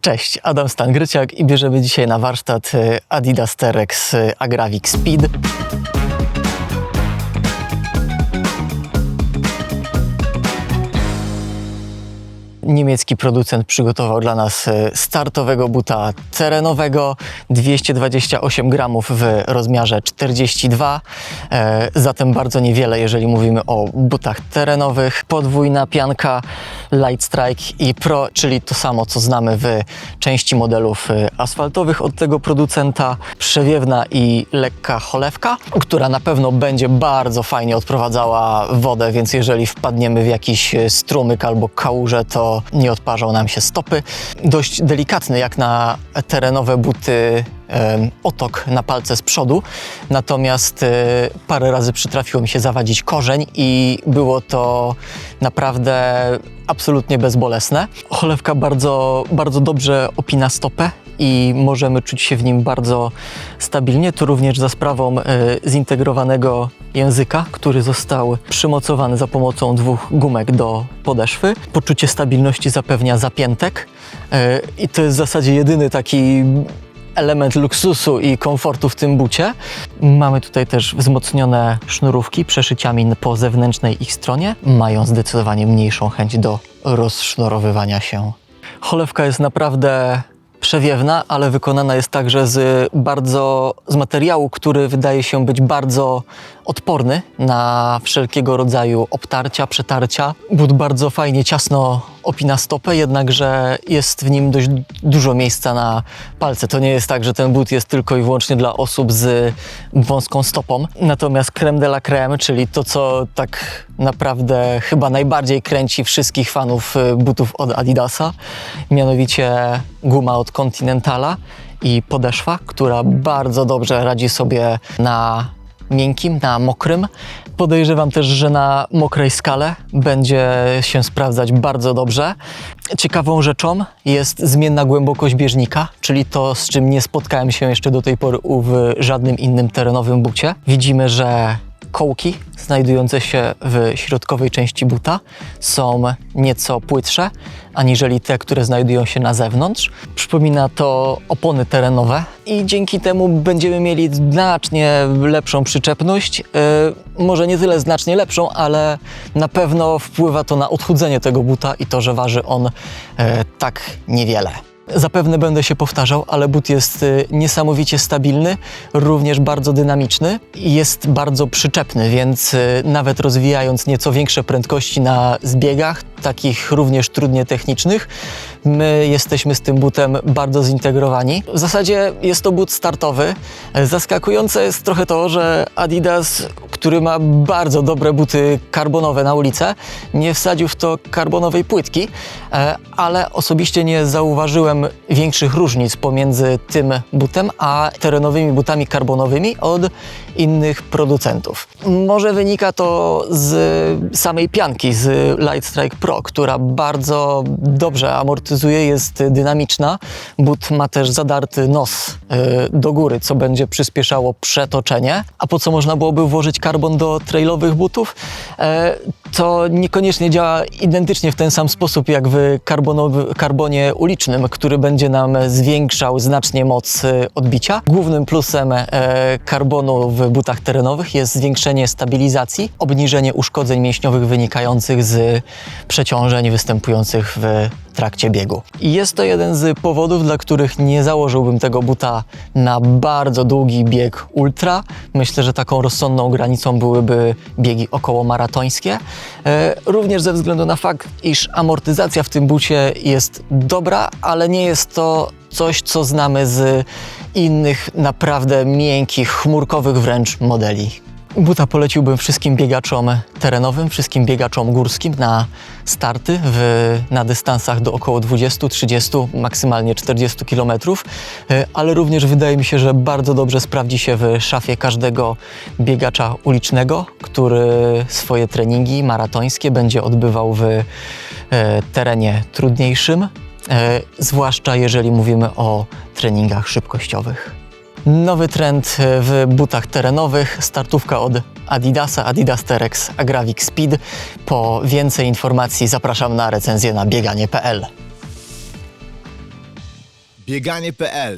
Cześć, Adam Stangryciak i bierzemy dzisiaj na warsztat y, Adidas Terex y, Agravic Speed. Niemiecki producent przygotował dla nas y, startowego buta terenowego 228 gramów w rozmiarze 42, e, zatem bardzo niewiele, jeżeli mówimy o butach terenowych. Podwójna pianka Light Strike i Pro, czyli to samo, co znamy w części modelów y, asfaltowych od tego producenta. Przewiewna i lekka cholewka, która na pewno będzie bardzo fajnie odprowadzała wodę, więc jeżeli wpadniemy w jakiś strumyk albo kałużę, to nie odparzą nam się stopy. Dość delikatny jak na terenowe buty otok na palce z przodu, natomiast e, parę razy przytrafiło mi się zawadzić korzeń i było to naprawdę absolutnie bezbolesne. Cholewka bardzo, bardzo dobrze opina stopę i możemy czuć się w nim bardzo stabilnie. Tu również za sprawą e, zintegrowanego języka, który został przymocowany za pomocą dwóch gumek do podeszwy. Poczucie stabilności zapewnia zapiętek e, i to jest w zasadzie jedyny taki element luksusu i komfortu w tym bucie. Mamy tutaj też wzmocnione sznurówki przeszyciami po zewnętrznej ich stronie. Mają zdecydowanie mniejszą chęć do rozsznorowywania się. Cholewka jest naprawdę przewiewna, ale wykonana jest także z bardzo z materiału, który wydaje się być bardzo odporny na wszelkiego rodzaju obtarcia, przetarcia. But bardzo fajnie ciasno opina stopę, jednakże jest w nim dość dużo miejsca na palce. To nie jest tak, że ten but jest tylko i wyłącznie dla osób z wąską stopą. Natomiast creme de la creme, czyli to, co tak naprawdę chyba najbardziej kręci wszystkich fanów y, butów od Adidasa, mianowicie guma od Continentala i podeszwa, która bardzo dobrze radzi sobie na miękkim, na mokrym. Podejrzewam też, że na mokrej skale będzie się sprawdzać bardzo dobrze. Ciekawą rzeczą jest zmienna głębokość bieżnika, czyli to, z czym nie spotkałem się jeszcze do tej pory w żadnym innym terenowym bucie. Widzimy, że kołki znajdujące się w środkowej części buta są nieco płytsze aniżeli te, które znajdują się na zewnątrz. Przypomina to opony terenowe i dzięki temu będziemy mieli znacznie lepszą przyczepność. Yy, może nie tyle znacznie lepszą, ale na pewno wpływa to na odchudzenie tego buta i to, że waży on yy, tak niewiele. Zapewne będę się powtarzał, ale but jest y, niesamowicie stabilny, również bardzo dynamiczny i jest bardzo przyczepny, więc y, nawet rozwijając nieco większe prędkości na zbiegach, takich również trudnie technicznych, my jesteśmy z tym butem bardzo zintegrowani. W zasadzie jest to but startowy. Zaskakujące jest trochę to, że Adidas, który ma bardzo dobre buty karbonowe na ulicę, nie wsadził w to karbonowej płytki, e, ale osobiście nie zauważyłem większych różnic pomiędzy tym butem a terenowymi butami karbonowymi od innych producentów. Może wynika to z samej pianki, z Light Strike Pro, która bardzo dobrze amortyzuje, jest dynamiczna. But ma też zadarty nos y, do góry, co będzie przyspieszało przetoczenie. A po co można byłoby włożyć karbon do trailowych butów? E, to niekoniecznie działa identycznie w ten sam sposób jak w karbonie ulicznym, który będzie nam zwiększał znacznie moc y, odbicia. Głównym plusem e, karbonu w butach terenowych jest zwiększenie stabilizacji, obniżenie uszkodzeń mięśniowych wynikających z przeciążeń występujących w trakcie biegu. I jest to jeden z powodów, dla których nie założyłbym tego buta na bardzo długi bieg ultra. Myślę, że taką rozsądną granicą byłyby biegi około maratońskie. E, również ze względu na fakt, iż amortyzacja w tym bucie jest dobra, ale nie jest to coś, co znamy z innych naprawdę miękkich, chmurkowych wręcz modeli. Buta poleciłbym wszystkim biegaczom terenowym, wszystkim biegaczom górskim na starty w, na dystansach do około 20, 30, maksymalnie 40 km, ale również wydaje mi się, że bardzo dobrze sprawdzi się w szafie każdego biegacza ulicznego, który swoje treningi maratońskie będzie odbywał w e, terenie trudniejszym, e, zwłaszcza jeżeli mówimy o treningach szybkościowych. Nowy trend w butach terenowych, startówka od Adidasa, Adidas Terex Agravic Speed. Po więcej informacji zapraszam na recenzję na bieganie.pl. Bieganie.pl